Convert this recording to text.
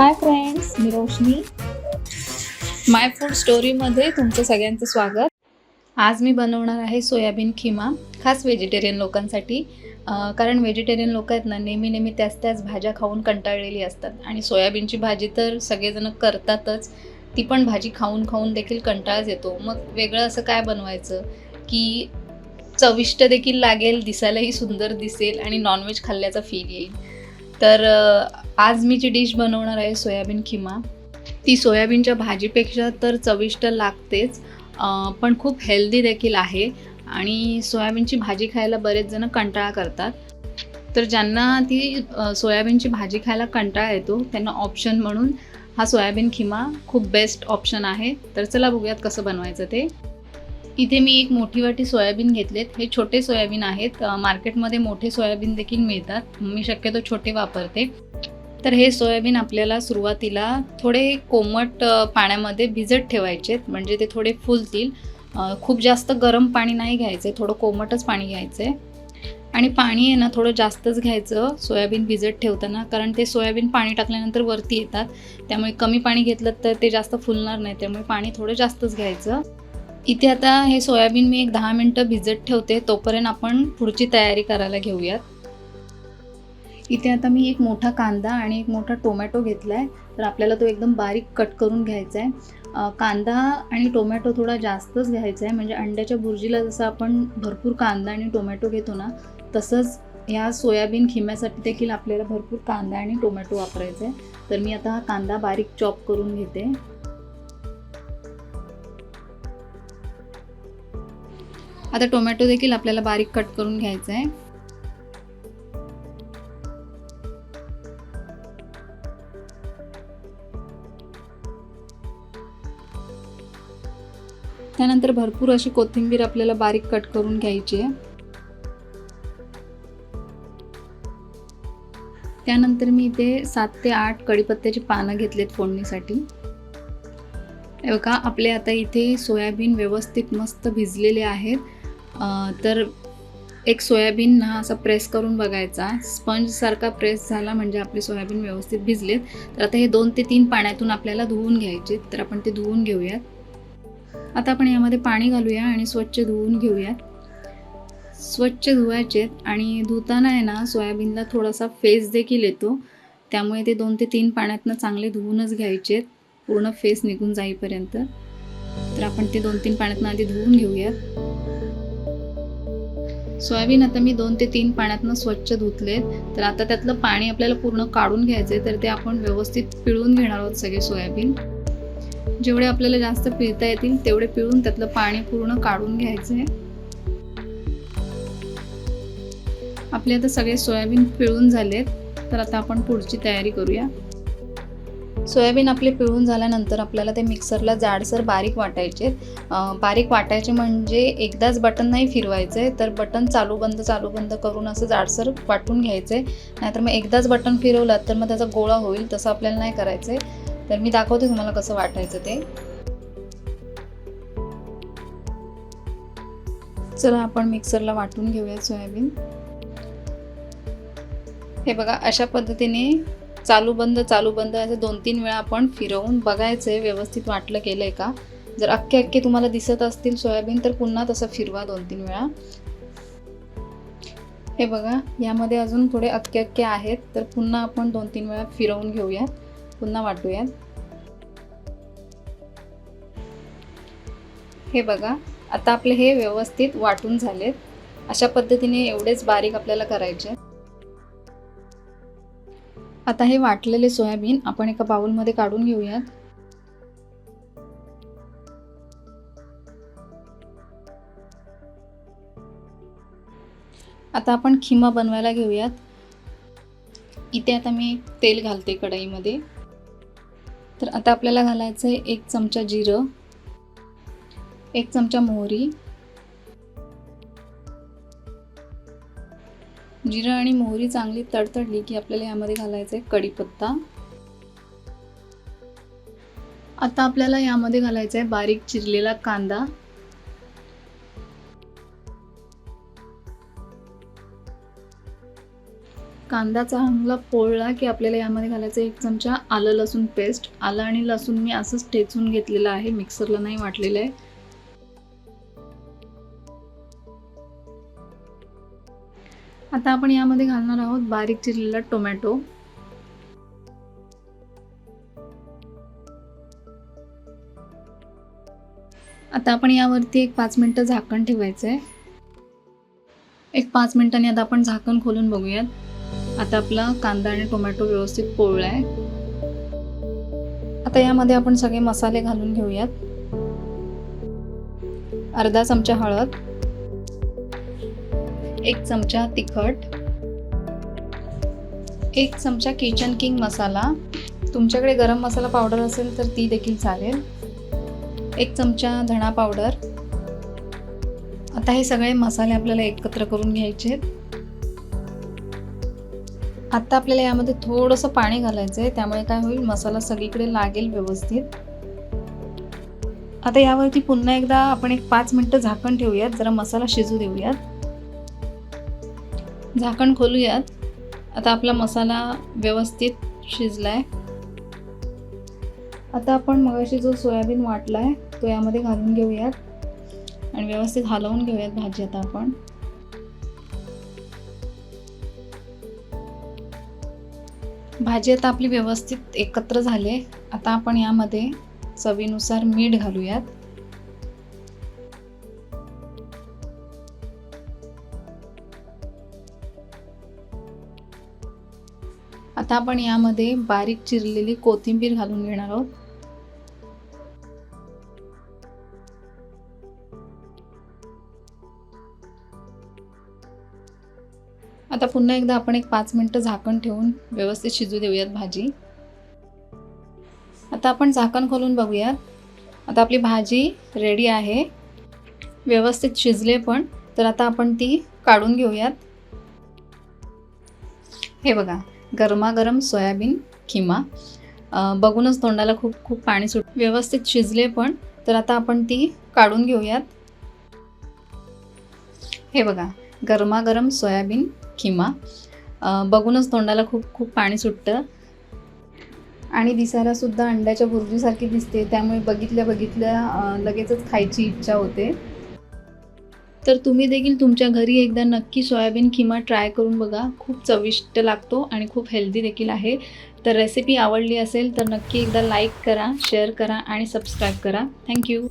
Hi friends मी रोशनी. माय food स्टोरीमध्ये तुमचं सगळ्यांचं स्वागत. आज मी बनवणार आहे सोयाबीन खिमा खास व्हेजिटेरियन लोकांसाठी. कारण व्हेजिटेरियन लोक आहेत ना नेहमी नेहमी त्याच त्याच भाज्या खाऊन कंटाळलेली असतात. आणि सोयाबीनची भाजी तर सगळेजण करतातच. ती पण भाजी खाऊन खाऊन देखील कंटाळाच येतो. मग वेगळं असं काय बनवायचं? की चविष्ट देखील लागेल दिसायलाही सुंदर दिसेल आणि नॉनव्हेज खाल्ल्याचा फील येईल. तर आज मी जी डिश बनवणार आहे सोयाबीन खिमा ती सोयाबीनच्या भाजीपेक्षा तर चविष्ट लागतेच पण खूप हेल्दी देखील आहे आणि सोयाबीनची भाजी खायला बरेच जण कंटाळा करतात. तर ज्यांना ती सोयाबीनची भाजी खायला कंटाळा येतो त्यांना ऑप्शन म्हणून हा सोयाबीन खिमा खूप बेस्ट ऑप्शन आहे. तर चला बघूयात कसं बनवायचं ते. इथे मी एक मोठी वाटी सोयाबीन घेतलेत. हे छोटे सोयाबीन आहेत. मार्केटमध्ये मोठे सोयाबीन देखील मिळतात. मी शक्यतो छोटे वापरते. तर हे सोयाबीन आपल्याला सुरुवातीला थोडे कोमट पाण्यामध्ये भिजत ठेवायचेत म्हणजे ते थोडे फुलतील. खूप जास्त गरम पाणी नाही घ्यायचं थोडं कोमटच पाणी घ्यायचं आहे आणि पाणी आहे ना थोडं जास्तच घ्यायचं सोयाबीन भिजत ठेवताना. कारण ते सोयाबीन पाणी टाकल्यानंतर वरती येतात. त्यामुळे कमी पाणी घेतलं तर ते जास्त फुलणार नाही. त्यामुळे पाणी थोडं जास्तच घ्यायचं. इथे आता हे सोयाबीन मी एक दहा मिनटं भिजत ठेवते. तोपर्यंत आपण पुढची तयारी करायला घेऊयात. इथे आता मी एक मोठा कांदा आणि एक मोठा टोमॅटो घेतला आहे तर आपल्याला तो एकदम बारीक कट करून घ्यायचा आहे कांदा आणि टोमॅटो थोडा जास्तच घ्यायचा आहे म्हणजे अंड्याच्या भुर्जीला जसं आपण भरपूर कांदा आणि टोमॅटो घेतो ना तसंच ह्या सोयाबीन खिम्यासाठी देखील आपल्याला भरपूर कांदा आणि टोमॅटो वापरायचा आहे तर मी आता हा कांदा बारीक चॉप करून घेते. आता टोमॅटो देखील आपल्याला बारीक कट करून घ्यायचा आहे त्यानंतर भरपूर अशी कोथिंबीर आपल्याला बारीक कट करून घ्यायची आहे. त्यानंतर मी इथे सात ते आठ कढीपत्त्याची पानं घेतलेत फोडणीसाठी. हे बघा आपले आता इथे सोयाबीन व्यवस्थित मस्त भिजलेले आहेत. तर एक सोयाबीन ना असा प्रेस करून बघायचा. स्पंजसारखा प्रेस झाला म्हणजे आपले सोयाबीन व्यवस्थित भिजलेत. तर आता हे दोन ते तीन पाण्यातून आपल्याला धुवून घ्यायचे तर आपण ते धुवून घेऊयात. आता आपण यामध्ये पाणी घालूया आणि स्वच्छ धुवून घेऊयात. स्वच्छ धुवायचेत आणि धुताना आहे ना सोयाबीनला थोडासा फेस देखील येतो. त्यामुळे ते दोन ते तीन पाण्यातनं चांगले धुवूनच घ्यायचेत पूर्ण फेस निघून जाईपर्यंत. तर आपण ते दोन तीन पाण्यातनं आधी धुवून घेऊयात. सोयाबीन आता मी दोन ते तीन पाण्यातनं स्वच्छ धुतलेत. तर आता त्यातलं पाणी आपल्याला पूर्ण काढून घ्यायचं आहे तर ते आपण व्यवस्थित पिळून घेणार आहोत सगळे सोयाबीन. जेवढे आपल्याला जास्त पिळता येतील तेवढे पिळून त्यातलं पाणी पूर्ण काढून घ्यायचं आहे. आपले आता सगळे सोयाबीन पिळून झालेत तर आता आपण पुढची तयारी करूया. सोयाबीन आपले पिळून झाल्यानंतर आपल्याला ते मिक्सरला जाडसर बारीक वाटायचे बारीक वाटायचे म्हणजे एकदाच बटन नाही फिरवायचं आहे तर बटन चालू बंद चालू बंद करून असं जाडसर वाटून घ्यायचं आहे नाहीतर मग एकदाच बटन फिरवलं तर मग त्याचा गोळा होईल तसं आपल्याला नाही करायचं आहे तर मी दाखवते तुम्हाला कसं वाटायचं ते. चला आपण मिक्सरला वाटून घेऊया सोयाबीन. हे बघा अशा पद्धतीने चालू बंद चालू बंद असं दोन तीन वेळा आपण फिरवून बघायचं आहे व्यवस्थित वाटलं गेलं आहे का? जर अख्खे अख्खे तुम्हाला दिसत असतील सोयाबीन तर पुन्हा तसं फिरवा दोन तीन वेळा. हे बघा यामध्ये अजून थोडे अख्खे अख्खे आहेत तर पुन्हा आपण दोन तीन वेळा फिरवून घेऊयात. पुन्हा वाटूयात. हे बघा आता आपले हे व्यवस्थित वाटून झालेत. अशा पद्धतीने एवढेच बारीक आपल्याला करायचे आता हे वाटलेले सोयाबीन आपण एका बाउलमध्ये काढून घेऊयात. आता आपण खिमा बनवायला घेऊयात. इथे आता मी तेल घालते कढईमध्ये. तर आता आपल्याला घालायचं आहे एक चमचा जिरं एक चमचा मोहरी जिरं आणि मोहरी चांगली तडतडली की आपल्याला यामध्ये घालायचं आहे कढीपत्ता. आता आपल्याला यामध्ये घालायचा आहे बारीक चिरलेला कांदा. कांदा चांगला पोळला की आपल्याला यामध्ये घालायचं एक चमचा आलं लसूण पेस्ट आलं आणि लसूण मी असंच ठेचून घेतलेलं आहे. मिक्सरला नाही वाटलेलं आहे. आता आपण यामध्ये घालणार आहोत बारीक चिरलेला टोमॅटो. आता आपण यावरती एक पाच मिनटं झाकण ठेवायचं आहे एक पाच मिनिटांनी आता आपण झाकण खोलून बघूयात. आता आपला कांदा आणि टोमॅटो व्यवस्थित पोळला आहे. आता यामध्ये आपण सगळे मसाले घालून घेऊयात. अर्धा चमचा हळद एक चमचा तिखट एक चमचा किचन किंग मसाला. तुमच्याकडे गरम मसाला पावडर असेल तर ती देखील चालेल. एक चमचा धणा पावडर. आता हे सगळे मसाले आपल्याला एकत्र करून घ्यायचे आहेत आत्ता आपल्याला यामध्ये थोडंसं पाणी घालायचं आहे त्यामुळे काय होईल मसाला सगळीकडे लागेल व्यवस्थित. आता यावरती पुन्हा एकदा आपण एक पाच मिनटं झाकण ठेवूयात जरा मसाला शिजू देऊयात. झाकण खोलूयात. आता आपला मसाला व्यवस्थित शिजलाय. आता आपण मगाशी जो सोयाबीन वाटला आहे तो यामध्ये घालून घेऊयात. आणि व्यवस्थित हलवून घेऊयात भाजी आता आपण. भाजी आता आपली व्यवस्थित एकत्र झाले आता आपण यामध्ये चवीनुसार मीठ घालूयात. आता आपण यामध्ये बारीक चिरलेली कोथिंबीर घालून घेणार आहोत. आता पुन्हा एकदा आपण एक पाच मिनटं झाकण ठेवून व्यवस्थित शिजू देऊयात भाजी. आता आपण झाकण खोलून बघूयात. आता आपली भाजी रेडी आहे. व्यवस्थित शिजले पण तर आता आपण ती काढून घेऊयात. हे बघा गरमागरम सोयाबीन किमा बघूनच तोंडाला खूप खूप पाणी सुट व्यवस्थित शिजले पण तर आता आपण ती काढून घेऊयात. हे बघा गरमागरम सोयाबीन खिमा बघूनच तोंडाला खूप खूप पाणी सुटतं. आणि दिसायला सुद्धा अंड्याच्या बुर्जीसारखी दिसते. त्यामुळे बघितल्या बघितल्या लगेचच खायची इच्छा होते. तर तुम्ही देखील तुमच्या घरी एकदा नक्की सोयाबीन किमा ट्राय करून बघा. खूप चविष्ट लागतो आणि खूप हेल्दी देखील आहे. तर रेसिपी आवडली असेल तर नक्की एकदा लाईक करा शेअर करा आणि सबस्क्राईब करा. थँक्यू.